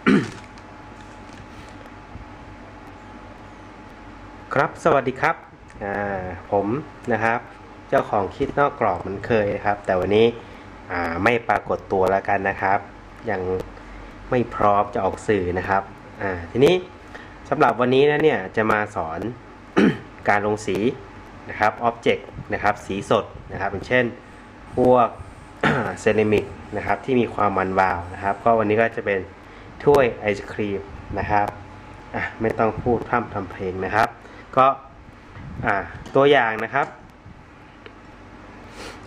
ครับสวัสดีครับผมนะครับ เจ้าของคิดนอกกรอบมันเคยครับ แต่วันนี้ไม่ปรากฏตัวแล้วกันนะครับ ยังไม่พร้อมจะออกสื่อนะครับทีนี้สำหรับวันนี้นะเนี่ยจะมาสอนการลงสีนะครับอ็อบเจกต์นะครับ สีสดนะครับเช่นพวกเซรามิกนะครับที่มีความมันวาวนะครับ ก็วันนี้ก็จะเป็น ถ้วยไอศครีมนะครับอะไม่ต้องพูดพร่ำทำเพลงนะครับ ก็อ่าตัวอย่างนะครับ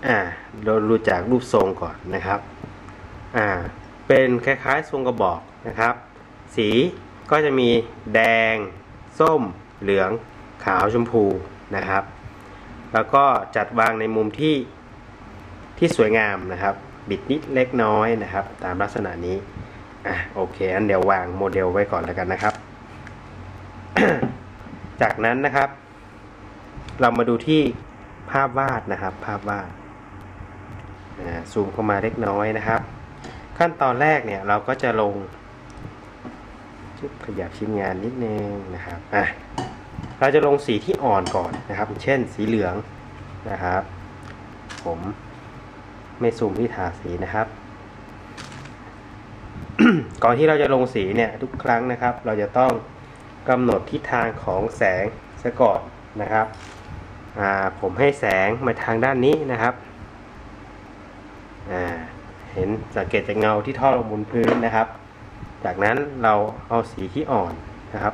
อ่าเรารู้จากรูปทรงก่อนนะครับอ่าเป็นคล้ายๆทรงกระบอกนะครับ สีก็จะมีแดง ส้ม เหลือง ขาวชมพูนะครับ แล้วก็จัดวางในมุมที่ที่สวยงามนะครับ บิดนิดเล็กน้อยนะครับ ตามลักษณะนี้ อะโอเคอันเดี๋ยววางโมเดลไว้ก่อนแล้วกันนะครับ จากนั้นนะครับ เรามาดูที่ภาพวาดนะครับ ภาพวาดซูมเข้ามาเล็กน้อยนะครับ ขั้นตอนแรกเนี่ยเราก็จะลงขยับชิ้นงานนิดนึงนะครับอะเราจะลงสีที่อ่อนก่อนนะครับ เช่นสีเหลืองนะครับ ผมไม่ซูมที่ถาสีนะครับ ก่อนที่เราจะลงสีเนี่ยทุกครั้งนะครับ เราจะต้องกำหนดทิศทางของแสงซะก่อนนะครับผมให้แสงมาทางด้านนี้นะครับเห็นสังเกตจากเงาที่ท่อลงบนพื้นนะครับ จากนั้นเราเอาสีที่อ่อนนะครับ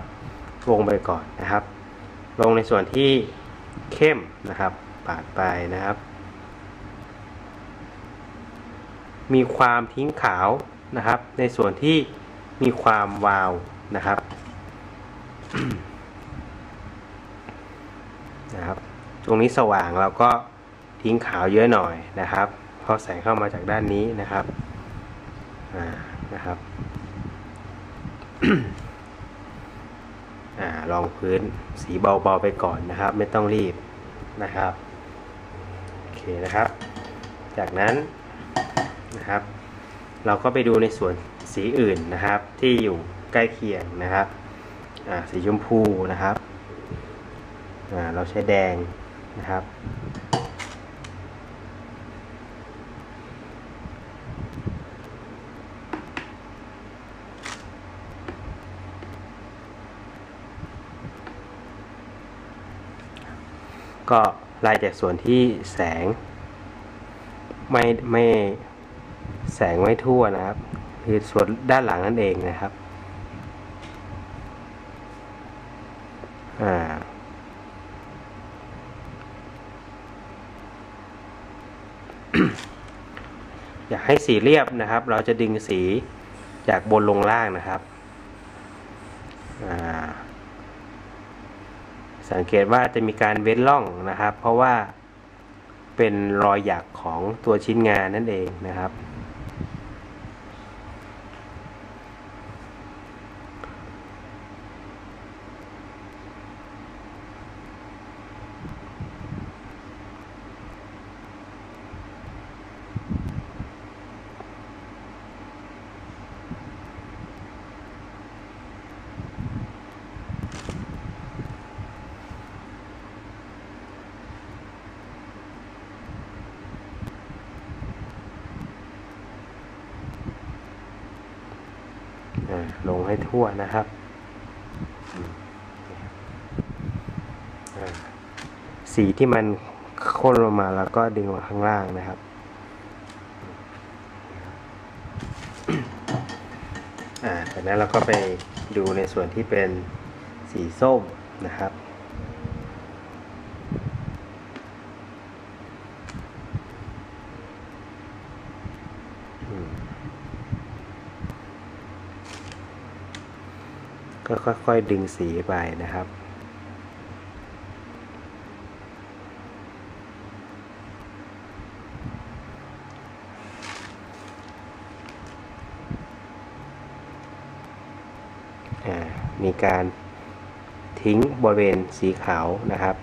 ลงไปก่อนนะครับ ลงในส่วนที่เข้มนะครับ ปาดไปนะครับ มีความทิ้งขาว นะครับ ในส่วนที่มีความวาวนะครับนะครับ ตรงนี้สว่างเราก็ทิ้งขาวเยอะหน่อยนะครับ เพราะแสงเข้ามาจากด้านนี้นะครับอ่านะครับอ่าลองพื้นสีเบาๆไปก่อนนะครับ ไม่ต้องรีบนะครับโอเคนะครับ จากนั้นนะครับ เราก็ไปดูในส่วนสีอื่นนะครับ ที่อยู่ใกล้เคียงนะครับสีชมพูนะครับเราใช้แดงนะครับ ก็ไล่จากส่วนที่แสงไม่ไม่ แสงไม่ทั่วนะครับ คือส่วนด้านหลังนั่นเองนะครับอ่าอยากให้สีเรียบนะครับ เราจะดึงสีจากบนลงล่างนะครับสังเกตว่าจะมีการเว้นร่องนะครับ เพราะว่าเป็นรอยหยักของตัวชิ้นงานนั่นเองนะครับ ลงให้ทั่วนะครับ สีที่มันข้นลงมาแล้วก็ดึงมาข้างล่างนะครับอ่าจากนั้นเราก็ไปดูในส่วนที่เป็นสีส้มนะครับ ก็ค่อย ๆ ดึงสีไปนะครับ มีการทิ้งบริเวณสีขาวนะครับ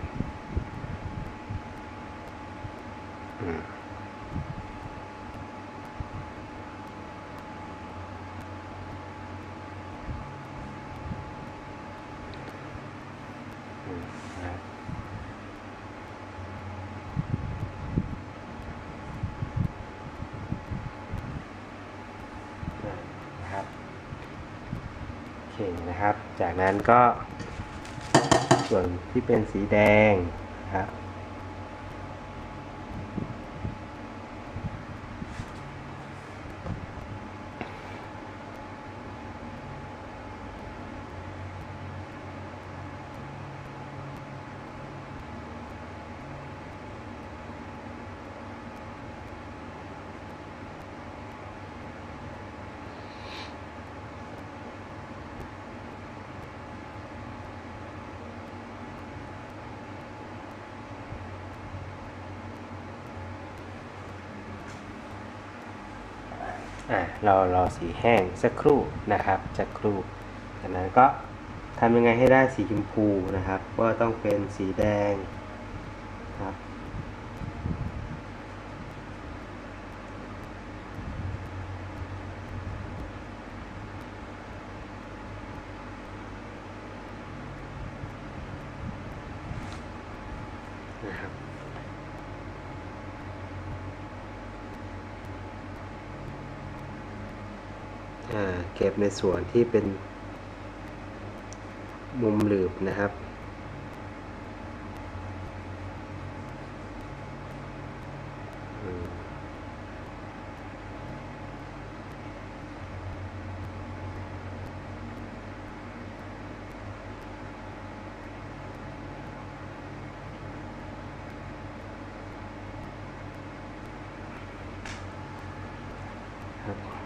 เค นะครับ จากนั้นก็ส่วนที่เป็นสีแดงนะครับ อะเรารอสีแห้งสักครู่นะครับสักครู่จากนั้นก็ทำยังไงให้ได้สีชมพูนะครับ ก็ต้องเป็นสีแดงครับนะครับ อ่า เก็บในส่วนที่เป็นมุมหลืบนะครับ อืมครับ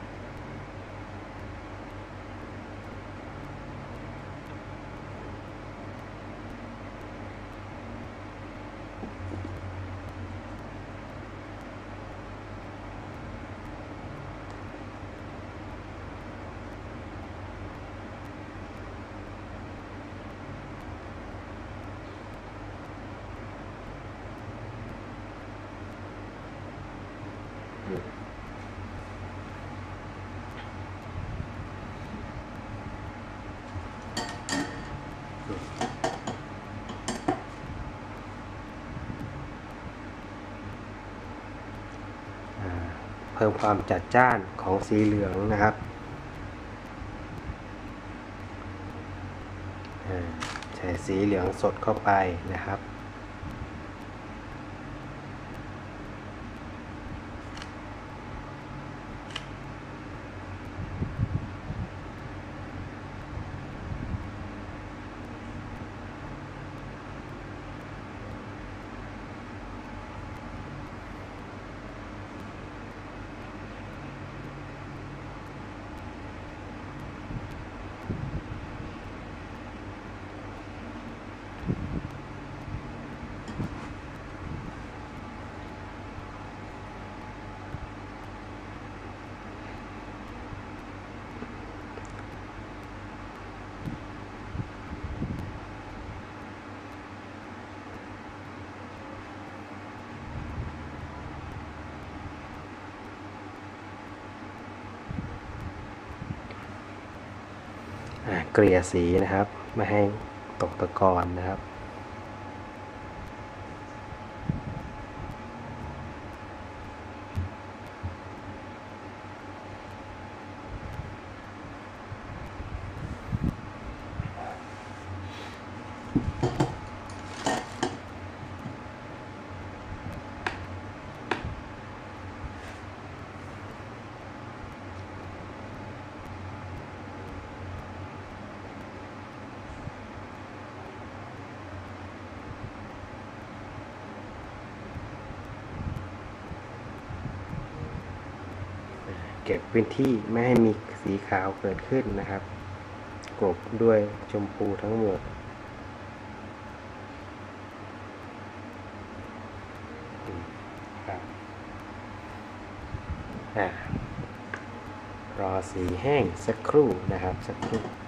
อ่าเพิ่มความจัดจ้านของสีเหลืองนะครับ ใส่สีเหลืองสดเข้าไปนะครับ เกลี่ยสีนะครับ ไม่ให้ตกตะกอนนะครับเก็บพื้นที่ไม่ให้มีสีขาวเกิดขึ้นนะครับกลบด้วยชมพูทั้งหมดรอสีแห้งสักครู่นะครับสักครู่